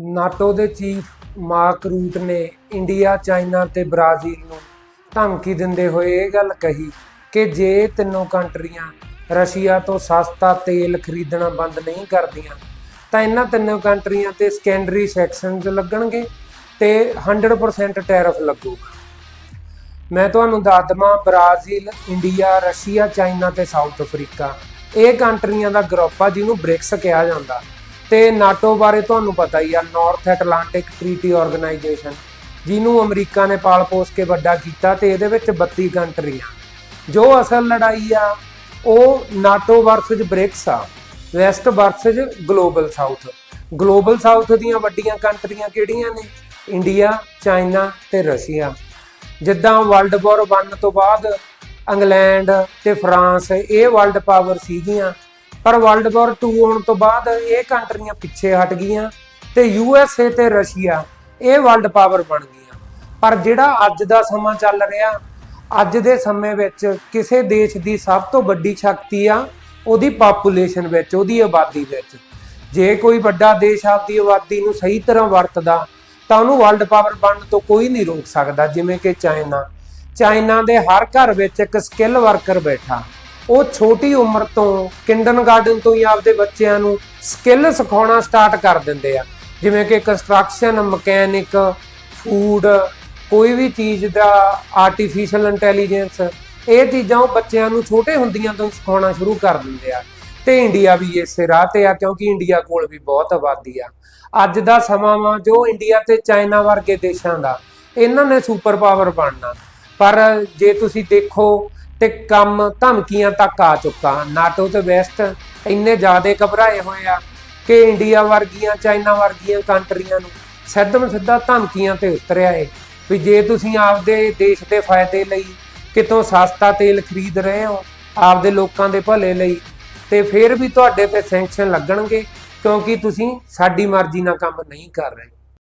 NATO ਦੇ chief Mark Rutte ਨੇ India, China ਤੇ ਬ੍ਰਾਜ਼ੀਲ ਨੂੰ ਧਮਕੀ ਦਿੰਦੇ ਹੋਏ ਇਹ ਗੱਲ ਕਹੀ ਕਿ ਜੇ ਤਿੰਨੋਂ ਕੰਟਰੀਆਂ ਰਸ਼ੀਆ ਤੋਂ ਸਸਤਾ ਤੇਲ ਖਰੀਦਣਾ ਬੰਦ ਨਹੀਂ ਕਰਦੀਆਂ, ਤਾਂ ਇਹਨਾਂ ਤਿੰਨੋਂ ਕੰਟਰੀਆਂ ਤੇ ਸੈਕੰਡਰੀ ਸੈਕਸ਼ਨਸ ਲੱਗਣਗੇ ਤੇ 100% ਟੈਰਿਫ ਲੱਗੂਗਾ। ਮੈਂ ਤੁਹਾਨੂੰ ਦੱਸ ਦਵਾਂ, ਬ੍ਰਾਜ਼ੀਲ, ਇੰਡੀਆ, ਰਸ਼ੀਆ, ਚਾਈਨਾ ਤੇ ਸਾਊਥ ਅਫਰੀਕਾ, ਇਹ ਕੰਟਰੀਆਂ ਦਾ ਗਰੁੱਪ ਆ ਜਿਹਨੂੰ ਬ੍ਰਿਕਸ ਕਿਹਾ ਜਾਂਦਾ। ਤੇ ਨਾਟੋ ਬਾਰੇ ਤੁਹਾਨੂੰ ਪਤਾ ਹੀ ਆ ਨਾਰਥ ਐਟਲਾਂਟਿਕ ਟ੍ਰੀਟੀ ਆਰਗੇਨਾਈਜੇਸ਼ਨ ਜਿਹਨੂੰ ਅਮਰੀਕਾ ਨੇ ਪਾਲ ਪੋਸ ਕੇ ਵੱਡਾ ਕੀਤਾ ਤੇ ਇਹਦੇ ਵਿੱਚ 32 ਕੰਟਰੀਆਂ ਜੋ ਅਸਲ ਲੜਾਈ ਆ, ਉਹ ਨਾਟੋ ਵਰਸਸ ਬ੍ਰਿਕਸ ਆ, West versus Global South. Global South ਦੀਆਂ ਵੱਡੀਆਂ ਕੰਟਰੀਆਂ ਕਿਹੜੀਆਂ ਨੇ? ਇੰਡੀਆ, ਚਾਈਨਾ ਤੇ ਰਸ਼ੀਆ। ਜਿੱਦਾਂ ਵਰਲਡ ਵਾਰ 1 ਤੋਂ ਬਾਅਦ ਇੰਗਲੈਂਡ ਤੇ ਫਰਾਂਸ, ਇਹ ਵਰਲਡ ਪਾਵਰ ਸੀਗੀਆਂ। ਪਰ ਵਰਲਡ ਵਾਰ 2 ਆਉਣ ਤੋਂ ਬਾਅਦ ਇਹ ਕੰਟਰੀਆਂ ਪਿੱਛੇ ਹਟ ਗਈਆਂ ਤੇ ਯੂ ਐਸ ਏ ਤੇ ਰਸ਼ੀਆ ਇਹ ਵਰਲਡ ਪਾਵਰ ਬਣ ਗਈਆਂ। ਪਰ ਜਿਹੜਾ ਅੱਜ ਦਾ ਸਮਾਂ ਚੱਲ ਰਿਹਾ, ਅੱਜ ਦੇ ਸਮੇਂ ਵਿੱਚ ਕਿਸੇ ਦੇਸ਼ ਦੀ ਸਭ ਤੋਂ ਵੱਡੀ ਸ਼ਕਤੀ ਆ, ਉਹਦੀ ਪਾਪੂਲੇਸ਼ਨ ਵਿੱਚ, ਉਹਦੀ ਆਬਾਦੀ ਵਿੱਚ। ਜੇ ਕੋਈ ਵੱਡਾ ਦੇਸ਼ ਆਪਦੀ ਆਬਾਦੀ ਨੂੰ ਸਹੀ ਤਰ੍ਹਾਂ ਵਰਤਦਾ, ਤਾਂ ਉਹਨੂੰ ਵਰਲਡ ਪਾਵਰ ਬਣਨ ਤੋਂ ਕੋਈ ਨਹੀਂ ਰੋਕ ਸਕਦਾ, ਜਿਵੇਂ ਕਿ ਚਾਈਨਾ। ਚਾਈਨਾ ਦੇ ਹਰ ਘਰ ਵਿੱਚ ਇੱਕ ਸਕਿੱਲ ਵਰਕਰ ਬੈਠਾ। ਉਹ ਛੋਟੀ ਉਮਰ ਤੋਂ ਕਿੰਡਰਗਾਰਟਨ ਤੋਂ ਹੀ ਆਪਦੇ ਬੱਚਿਆਂ ਨੂੰ ਸਕਿੱਲ ਸਿਖਾਉਣਾ ਸਟਾਰਟ ਕਰ ਦਿੰਦੇ ਆ। ਜਿਵੇਂ ਕਿ ਕੰਸਟਰਕਸ਼ਨ ਮਕੈਨਿਕ ਫੂਡ ਕੋਈ ਵੀ ਚੀਜ਼ ਦਾ ਆਰਟੀਫੀਸ਼ੀਅਲ ਇੰਟੈਲੀਜੈਂਸ ਇਹ ਚੀਜ਼ਾਂ ਉਹ ਬੱਚਿਆਂ ਨੂੰ ਛੋਟੇ ਹੁੰਦੀਆਂ ਤੋਂ ਹੀ ਸਿਖਾਉਣਾ ਸ਼ੁਰੂ ਕਰ ਦਿੰਦੇ ਆ। ਤੇ ਇੰਡੀਆ ਵੀ ਇਸੇ ਰਾਹ ਤੇ ਆ, ਕਿਉਂਕਿ ਇੰਡੀਆ ਕੋਲ ਵੀ ਬਹੁਤ ਆਬਾਦੀ ਆ। ਅੱਜ ਦਾ ਸਮਾਂ ਵਾ ਜੋ ਇੰਡੀਆ ਤੇ ਚਾਈਨਾ ਵਰਗੇ ਦੇਸ਼ਾਂ ਦਾ, ਇਹਨਾਂ ਨੇ ਸੁਪਰ ਪਾਵਰ ਬਣਨਾ। ਪਰ ਜੇ ਤੁਸੀਂ ਦੇਖੋ ਤੇ ਕੰਮ ਧਮਕੀਆਂ ਤੱਕ ਆ ਚੁੱਕਾ। ਨਾਟੋ ਤੇ ਵੈਸਟ ਇੰਨੇ ਜ਼ਿਆਦਾ ਘਬਰਾਏ ਹੋਏ ਆ ਕਿ ਇੰਡੀਆ ਵਰਗੀਆਂ, ਚਾਈਨਾ ਵਰਗੀਆਂ ਕੰਟਰੀਆਂ ਨੂੰ ਸਿੱਧਮ ਸਿੱਧਾ ਧਮਕੀਆਂ ਤੇ ਉਤਰਿਆ ਏ ਵੀ ਜੇ ਤੁਸੀਂ ਆਪਦੇ ਦੇਸ਼ ਦੇ ਫਾਇਦੇ ਲਈ ਕਿਤੋਂ ਸਸਤਾ ਤੇਲ ਖਰੀਦ ਰਹੇ ਹੋ, ਆਪਦੇ ਲੋਕਾਂ ਦੇ ਭਲੇ ਲਈ, ਤੇ ਫਿਰ ਵੀ ਤੁਹਾਡੇ ਤੇ ਸੈਂਕਸ਼ਨ ਲੱਗਣਗੇ ਕਿਉਂਕਿ ਤੁਸੀਂ ਸਾਡੀ ਮਰਜ਼ੀ ਨਾਲ ਕੰਮ ਨਹੀਂ ਕਰ ਰਹੇ।